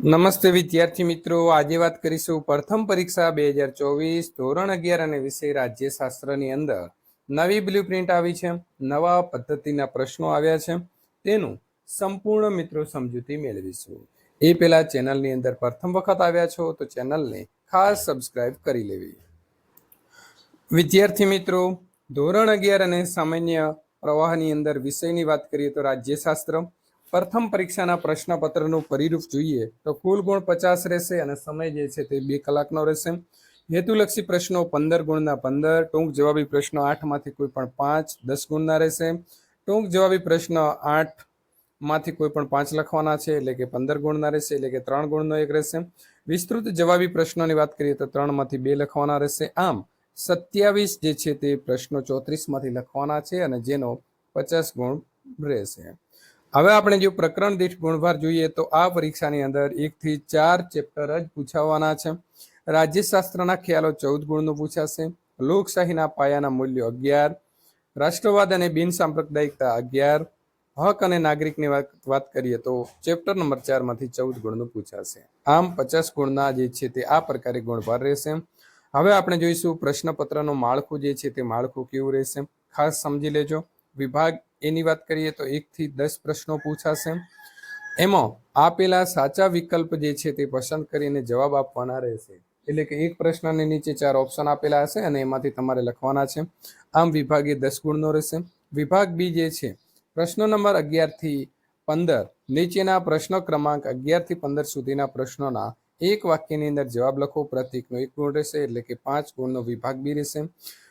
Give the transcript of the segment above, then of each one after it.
નમસ્તે વિદ્યાર્થી મિત્રો. આજે વાત કરીશું પ્રથમ પરીક્ષા બે હજાર ચોવીસ ધોરણ અગિયાર અને વિષય રાજ્યશાસ્ત્રની અંદર. નવી બ્લુ પ્રિન્ટ આવી છે. નવા પદ્ધતિના પ્રશ્નો આવ્યા છે. તેનું સંપૂર્ણ મિત્રો સમજૂતી મેળવીશું. એ પહેલા ચેનલની અંદર પ્રથમ વખત આવ્યા છો તો ચેનલને ખાસ સબસ્ક્રાઇબ કરી લેવી. વિદ્યાર્થી મિત્રો, ધોરણ અગિયાર અને સામાન્ય પ્રવાહની અંદર વિષયની વાત કરીએ તો રાજ્યશાસ્ત્ર. પ્રથમ પરીક્ષાના પ્રશ્નપત્રનું પરિરૂપ જોઈએ તો કુલ ગુણ પચાસ રહેશે અને સમય જે છે તે બે કલાકનો રહેશે. હેતુલક્ષી પ્રશ્નો પંદર ગુણના પંદર, ટૂંક જવાબી પ્રશ્નો આઠમાંથી કોઈ પણ પાંચ, દસ ગુણના રહેશે. ટૂંક જવાબી પ્રશ્ન આઠમાંથી કોઈ પણ પાંચ લખવાના છે, એટલે કે પંદર ગુણના રહેશે, એટલે કે ત્રણ ગુણનો એક રહેશે. વિસ્તૃત જવાબી પ્રશ્નોની વાત કરીએ તો ત્રણમાંથી બે લખવાના રહેશે. આમ, સત્યાવીસ જે છે તે પ્રશ્નો ચોત્રીસમાંથી લખવાના છે અને જેનો પચાસ ગુણ રહેશે. હવે આપણે જો પ્રકરણ દીઠ ગુણભાર જોઈએ તો આ પરીક્ષાની અંદર એકથી ચાર ચેપ્ટર જ પૂછાવાના છે. રાજ્યશાસ્ત્રના ખ્યાલો ચૌદ ગુણનું પૂછાશે. લોકશાહીના પાયાના મૂલ્યો અગિયાર. રાષ્ટ્રવાદ અને બિનસાંપ્રદાયિકતા અગિયાર. હક અને નાગરિકની વાત વાત કરીએ તો ચેપ્ટર નંબર ચારમાંથી ચૌદ ગુણનું પૂછાશે. આમ પચાસ ગુણના જે છે તે આ પ્રકારે ગુણભાર રહેશે. હવે આપણે જોઈશું પ્રશ્નપત્રનું માળખું જે છે તે માળખું કેવું રહેશે? ખાસ સમજી લેજો. વિભાગ એની વાત કરીએ તો એકથી દસ પ્રશ્નો પૂછાશે. એમાં આપેલા સાચા વિકલ્પ જે છે તે પસંદ કરીને જવાબ આપવાના રહેશે. એટલે કે એક પ્રશ્નની નીચે ચાર ઓપ્શન આપેલા હશે અને એમાંથી તમારે લખવાના છે. આમ વિભાગ એ દસ ગુણનો રહેશે. વિભાગ બી જે છે, પ્રશ્નો નંબર અગિયારથી પંદર, નીચેના પ્રશ્ન ક્રમાંક અગિયારથી પંદર સુધીના પ્રશ્નોના એક વાક્યની અંદર જવાબ લખો. પ્રતિકનો એક ગુણ રહેશે એટલે કે પાંચ ગુણનો વિભાગ બી રહેશે.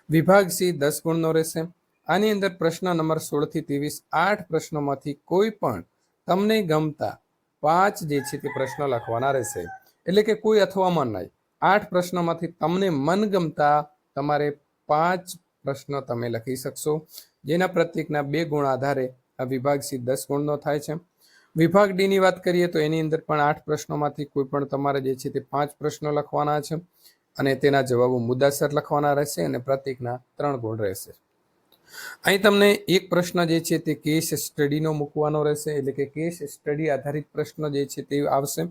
વિભાગ સી દસ ગુણનો રહેશે. આની અંદર પ્રશ્ન નંબર સોળથી ત્રેવીસ આઠ પ્રશ્નોમાંથી કોઈ પણ તમને ગમતા પાંચ જે છે તે પ્રશ્નો લખવાના રહેશે. એટલે કે કોઈ અથવામાં નહીં. આઠ પ્રશ્નોમાંથી તમને મનગમતા તમારે પાંચ પ્રશ્નો તમે લખી શકશો. જેના પ્રત્યેકના બે ગુણ આધારે આ વિભાગ સી દસ ગુણનો થાય છે. વિભાગ ડીની વાત કરીએ તો એની અંદર પણ આઠ પ્રશ્નોમાંથી કોઈ પણ તમારે જે છે તે પાંચ પ્રશ્નો લખવાના છે. અને તેના જવાબો મુદ્દાસર લખવાના રહેશે અને પ્રત્યેકના ત્રણ ગુણ રહેશે. અહીં તમને એક પ્રશ્ન જે છે તે કેસ સ્ટડીનો મૂકવાનો રહેશે, એટલે કે કેસ સ્ટડી આધારિત પ્રશ્ન જે છે તે આવશે.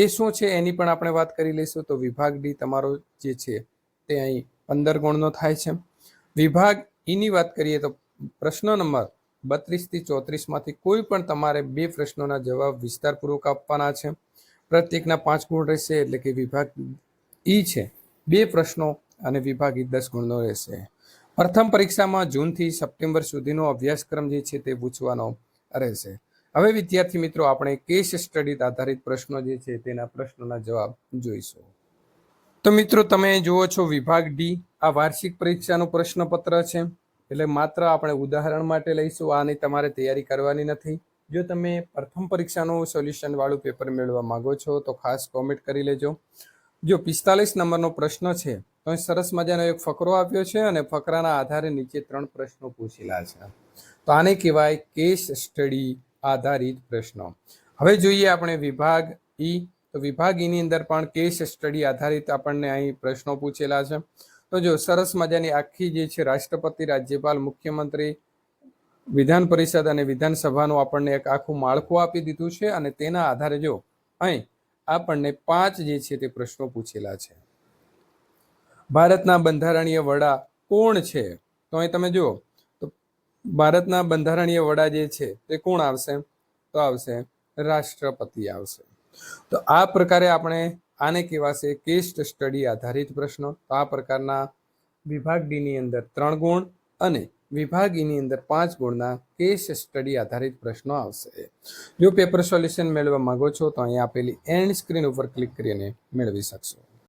એ શું છે એની પણ આપણે વાત કરી લઈશું. તો વિભાગ ડી તમારો જે છે તે અહીં પંદર ગુણનો થાય છે. વિભાગ ઈની વાત કરીએ તો પ્રશ્ન નંબર બત્રીસથી ચોત્રીસમાંથી કોઈ પણ તમારે બે પ્રશ્નોના જવાબ વિસ્તારપૂર્વક આપવાના છે. પ્રત્યેકના પાંચ ગુણ રહેશે, એટલે કે વિભાગ ઈ છે, બે પ્રશ્નો અને વિભાગ ઈ દસ ગુણનો રહેશે. પ્રથમ પરીક્ષામાં જૂનથી સપ્ટેમ્બર સુધીનો અભ્યાસક્રમ જે છે તે પૂછવાનો રહેશે. હવે વિદ્યાર્થી મિત્રો, આપણે કેસ સ્ટડી આધારિત પ્રશ્નો જે છે તેના પ્રશ્નોના જવાબ જોઈશું. તો મિત્રો, તમે જુઓ છો વિભાગ ડી, આ વાર્ષિક પરીક્ષાનું પ્રશ્નપત્ર છે. એટલે માત્ર આપણે ઉદાહરણ માટે લઈશું, આની તમારે તૈયારી કરવાની નથી. જો તમે પ્રથમ પરીક્ષાનું સોલ્યુશન વાળું પેપર મેળવવા માંગો છો, તો ખાસ કોમેન્ટ કરી લેજો. જો પિસ્તાલીસ નંબરનો પ્રશ્ન છે તો સરસ મજાનો એક ફકરો આપ્યો છે અને ફકરાના આધારે નીચે ત્રણ પ્રશ્નો પૂછેલા છે. તો આને કહેવાય કેસ સ્ટડી આધારિત પ્રશ્નો. હવે જોઈએ આપણે વિભાગ ઈ. તો વિભાગ ઈની અંદર પણ કેસ સ્ટડી આધારિત આપણને અહીં પ્રશ્નો પૂછેલા છે. તો જો સરસ મજાની આખી જે છે રાષ્ટ્રપતિ, રાજ્યપાલ, મુખ્યમંત્રી, વિધાન પરિષદ અને વિધાનસભાનું આપણને એક આખું માળખું આપી દીધું છે અને તેના આધારે જો અહીં આપણને પાંચ જે છે તે પ્રશ્નો પૂછેલા છે. ભારતના બંધારણીય વડા કોણ છે? તો અહીં તમે જુઓ, તો ભારતના બંધારણીય વડા જે છે, તે કોણ આવશે? તો આવશે રાષ્ટ્રપતિ આવશે. તો આ પ્રકારે આપણે આને કહેવાશે કેસ સ્ટડી આધારિત પ્રશ્નો. તો આ પ્રકારના વિભાગ ડીની અંદર ત્રણ ગુણ અને વિભાગ ઈની અંદર પાંચ ગુણના કેસ સ્ટડી આધારિત પ્રશ્નો આવશે. જો પેપર સોલ્યુશન મેળવવા માંગો છો, તો અહીં આપેલી એન્ડ સ્ક્રીન ઉપર ક્લિક કરીને મેળવી શકશો.